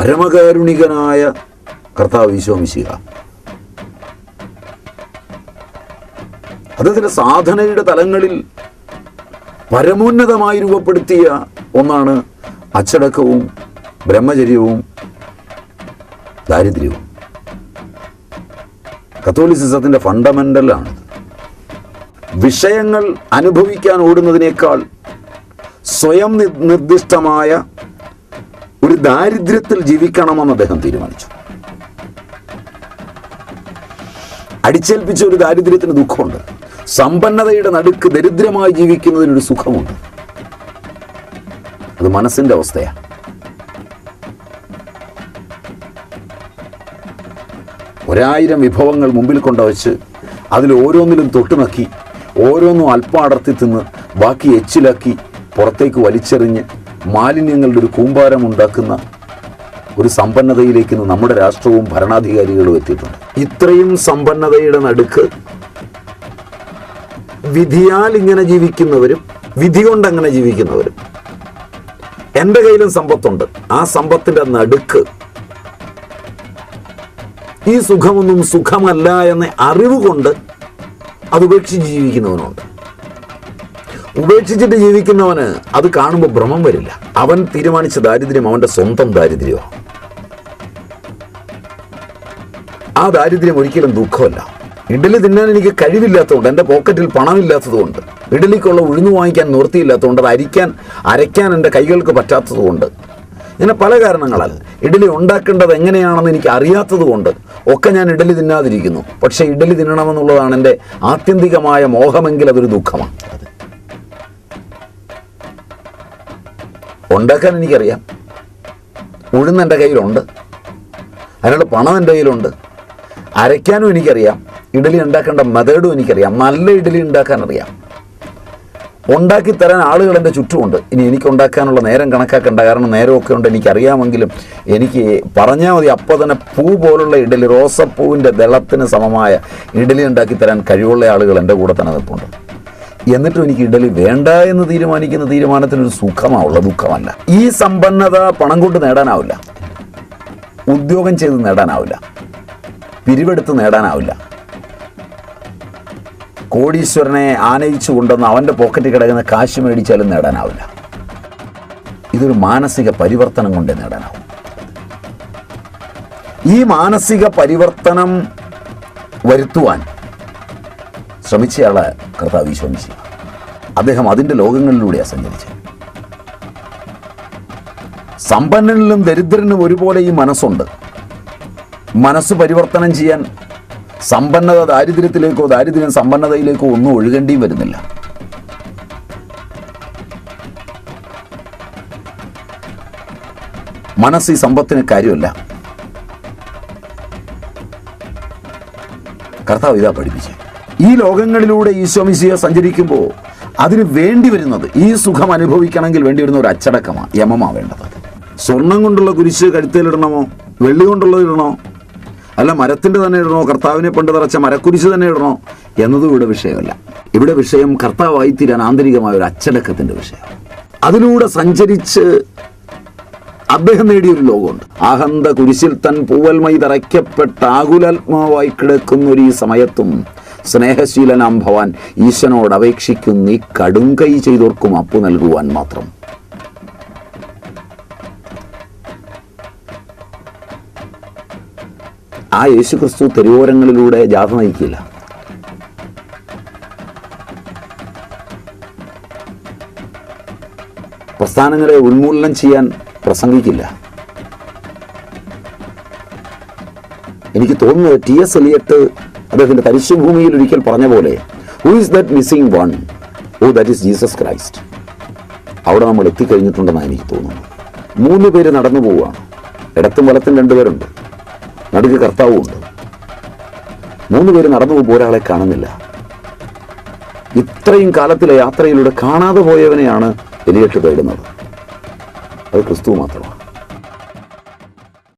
പരമകാരുണികനായ കർത്താവ് ഈശോമിശിക അദ്ദേഹത്തിന്റെ സാധനയുടെ തലങ്ങളിൽ പരമോന്നതമായി രൂപപ്പെടുത്തിയ ഒന്നാണ് അച്ചടക്കവും ബ്രഹ്മചര്യവും ദാരിദ്ര്യവും. കത്തോലിസിസത്തിന്റെ ഫണ്ടമെന്റലാണ് വിഷയങ്ങൾ അനുഭവിക്കാൻ ഓടുന്നതിനേക്കാൾ സ്വയം നിർദ്ദിഷ്ടമായ ഒരു ദാരിദ്ര്യത്തിൽ ജീവിക്കണമെന്ന് അദ്ദേഹം തീരുമാനിച്ചു. അടിച്ചേൽപ്പിച്ച ഒരു ദാരിദ്ര്യത്തിന് ദുഃഖമുണ്ട്. സമ്പന്നതയുടെ നടുക്ക് ദരിദ്രമായി ജീവിക്കുന്നതിനൊരു സുഖമുണ്ട്. അത് മനസ്സിന്റെ അവസ്ഥയാണ് ഒരായിരം വിഭവങ്ങൾ മുമ്പിൽ കൊണ്ടുവച്ച് അതിൽ ഓരോന്നിലും തൊട്ടുനക്കി ഓരോന്നും അല്പം അടർത്തി തിന്ന് ബാക്കി എച്ചിലാക്കി പുറത്തേക്ക് വലിച്ചെറിഞ്ഞ് മാലിന്യങ്ങളുടെ ഒരു കൂമ്പാരം ഉണ്ടാക്കുന്ന ഒരു സമ്പന്നതയിലേക്ക് ഇന്ന് നമ്മുടെ രാഷ്ട്രവും ഭരണാധികാരികളും എത്തിയിട്ടുണ്ട്. ഇത്രയും സമ്പന്നതയുടെ നടുക്ക് വിധിയാൽ ഇങ്ങനെ ജീവിക്കുന്നവരും വിധി കൊണ്ട് അങ്ങനെ ജീവിക്കുന്നവരും. എന്റെ കയ്യിലും സമ്പത്തുണ്ട്. ആ സമ്പത്തിന്റെ നടുക്ക് ഈ സുഖമൊന്നും സുഖമല്ല എന്ന അറിവ് കൊണ്ട് അത് ഉപേക്ഷിച്ച് ജീവിക്കുന്നവനുണ്ട്. ഉപേക്ഷിച്ചിട്ട് ജീവിക്കുന്നവന് അത് കാണുമ്പോൾ ഭ്രമം വരില്ല. അവൻ തീരുമാനിച്ച ദാരിദ്ര്യം അവന്റെ സ്വന്തം ദാരിദ്ര്യമാണ് ആ ദാരിദ്ര്യം ഒരിക്കലും ദുഃഖമല്ല. ഇഡലി തിന്നാൻ എനിക്ക് കഴിവില്ലാത്തതുകൊണ്ട് എന്റെ പോക്കറ്റിൽ പണമില്ലാത്തതുകൊണ്ട് ഇഡലിക്കുള്ള ഉഴുന്നു വാങ്ങിക്കാൻ നിവൃത്തിയില്ലാത്തതുകൊണ്ട് അത് അരിക്കാൻ അരയ്ക്കാൻ എന്റെ കൈകൾക്ക് പറ്റാത്തതുകൊണ്ട്. ഇങ്ങനെ പല കാരണങ്ങളാൽ ഇഡലി ഉണ്ടാക്കേണ്ടത് എങ്ങനെയാണെന്ന് എനിക്ക് അറിയാത്തതുകൊണ്ട് ഒക്കെ ഞാൻ ഇഡലി തിന്നാതിരിക്കുന്നു. പക്ഷേ ഇഡലി തിന്നണമെന്നുള്ളതാണ് എന്റെ ആത്യന്തികമായ മോഹമെങ്കിൽ അതൊരു ദുഃഖമാണ്. ഉണ്ടാക്കാൻ എനിക്കറിയാം. ഉഴുന്ന് എന്റെ കയ്യിലുണ്ട്. അതിനുള്ള പണം എന്റെ കയ്യിലുണ്ട്. അരയ്ക്കാനും എനിക്കറിയാം. ഇഡലി ഉണ്ടാക്കേണ്ട മെത്തേഡും എനിക്കറിയാം. നല്ല ഇഡലി ഉണ്ടാക്കാൻ അറിയാം ഉണ്ടാക്കി തരാൻ ആളുകൾ എന്റെ ചുറ്റുമുണ്ട്. ഇനി എനിക്ക് ഉണ്ടാക്കാനുള്ള നേരം കണക്കാക്കേണ്ട. കാരണം നേരമൊക്കെ ഉണ്ട്. എനിക്കറിയാമെങ്കിലും എനിക്ക് പറഞ്ഞാൽ മതി. അപ്പോൾ തന്നെ പൂ പോലുള്ള ഇഡലി റോസപ്പൂവിന്റെ ദളത്തിന് സമമായ ഇഡലി ഉണ്ടാക്കി തരാൻ കഴിവുള്ള ആളുകൾ എന്റെ കൂടെ തന്നെ നിൽപ്പുണ്ട്. എന്നിട്ടും എനിക്ക് ഇഡലി വേണ്ട എന്ന് തീരുമാനിക്കുന്ന തീരുമാനത്തിനൊരു സുഖമാവുള്ള ദുഃഖമല്ല. ഈ സമ്പന്നത പണം കൊണ്ട് നേടാനാവില്ല. ഉദ്യോഗം ചെയ്ത് നേടാനാവില്ല. പിരിവെടുത്ത് നേടാനാവില്ല. കോടീശ്വരനെ ആനയിച്ചു കൊണ്ടുവന്ന് അവന്റെ പോക്കറ്റിൽ കിടക്കുന്ന കാശ് മേടിച്ചാലും നേടാനാവില്ല. ഇതൊരു മാനസിക പരിവർത്തനം കൊണ്ട് നേടാനാവും. ഈ മാനസിക പരിവർത്തനം വരുത്തുവാൻ ശ്രമിച്ചയാൾ കർത്താവ് ഈശോമിശി അദ്ദേഹം അതിന്റെ ലോകങ്ങളിലൂടെയാണ് സഞ്ചരിച്ചത്. സമ്പന്നനിലും ദരിദ്രനും ഒരുപോലെ ഈ മനസ്സുണ്ട്. മനസ്സ് പരിവർത്തനം ചെയ്യാൻ സമ്പന്നത ദാരിദ്ര്യത്തിലേക്കോ ദാരിദ്ര്യം സമ്പന്നതയിലേക്കോ ഒന്നും ഒഴുകേണ്ടിയും വരുന്നില്ല. മനസ്സ് ഈ സമ്പത്തിന് കാര്യമല്ല. കർത്താവ് ഇതാ പഠിപ്പിച്ചത് ഈ ലോകങ്ങളിലൂടെ ഈശോമിശിയെ സഞ്ചരിക്കുമ്പോൾ അതിന് വേണ്ടി വരുന്നത് ഈ സുഖം അനുഭവിക്കണമെങ്കിൽ വേണ്ടി വരുന്ന ഒരു അച്ചടക്കമാണ് യമമാണ് വേണ്ടത് സ്വർണം കൊണ്ടുള്ള കുരിശ് കഴുത്തിലിടണമോ വെള്ളി കൊണ്ടുള്ളത് ഇടണോ? അല്ല മരത്തിന്റെ തന്നെ ഇടണോ? കർത്താവിനെ പണ്ട് തറച്ച മരക്കുരിശ് തന്നെ ഇടണോ? എന്നതും ഇവിടെ വിഷയമല്ല. ഇവിടെ വിഷയം കർത്താവായി തീരാൻ ആന്തരികമായ ഒരു അച്ചടക്കത്തിന്റെ വിഷയം. അതിലൂടെ സഞ്ചരിച്ച് അദ്ദേഹം നേടിയൊരു ലോകമുണ്ട്. അഹന്ത കുരിശിൽ തൻ പൂവൽമൈ തറയ്ക്കപ്പെട്ട ആകുലാത്മാവായി കിടക്കുന്നൊരു ഈ സമയത്തും സ്നേഹശീലനാം ഭവാൻ ഈശനോട് അപേക്ഷിക്കുന്ന ഈ കടുംകൈ ചെയ്തോർക്കും അപ്പു നൽകുവാൻ മാത്രം. ആ യേശുക്രിസ്തു തെരുവോരങ്ങളിലൂടെ ജാഥ നയിക്കില്ല. പ്രസ്ഥാനങ്ങളെ ഉന്മൂലനം ചെയ്യാൻ പ്രസംഗിക്കില്ല. എനിക്ക് തോന്നുന്നത് ടി എസ് എലിയട്ട് അദ്ദേഹത്തിന്റെ തരിശുഭൂമിയിൽ ഒരിക്കൽ പറഞ്ഞ പോലെ who is that missing one oh that is Jesus Christ അവിടെ നമ്മൾ എത്തിക്കഴിഞ്ഞിട്ടുണ്ടെന്നാണ് എനിക്ക് തോന്നുന്നത്. മൂന്ന് പേര് നടന്നു പോവുകയാണ് ഇടത്തും വലത്തും രണ്ടുപേരുണ്ട് നടുക്ക് കർത്താവും ഉണ്ട്. മൂന്ന് പേര് നടന്നു പോകുമ്പോൾ ഒരാളെ കാണുന്നില്ല. ഇത്രയും കാലത്തിലെ യാത്രയിലൂടെ കാണാതെ പോയവനെയാണ് എലിയട്ട് തേടുന്നത്. അത് ക്രിസ്തു മാത്രമാണ്.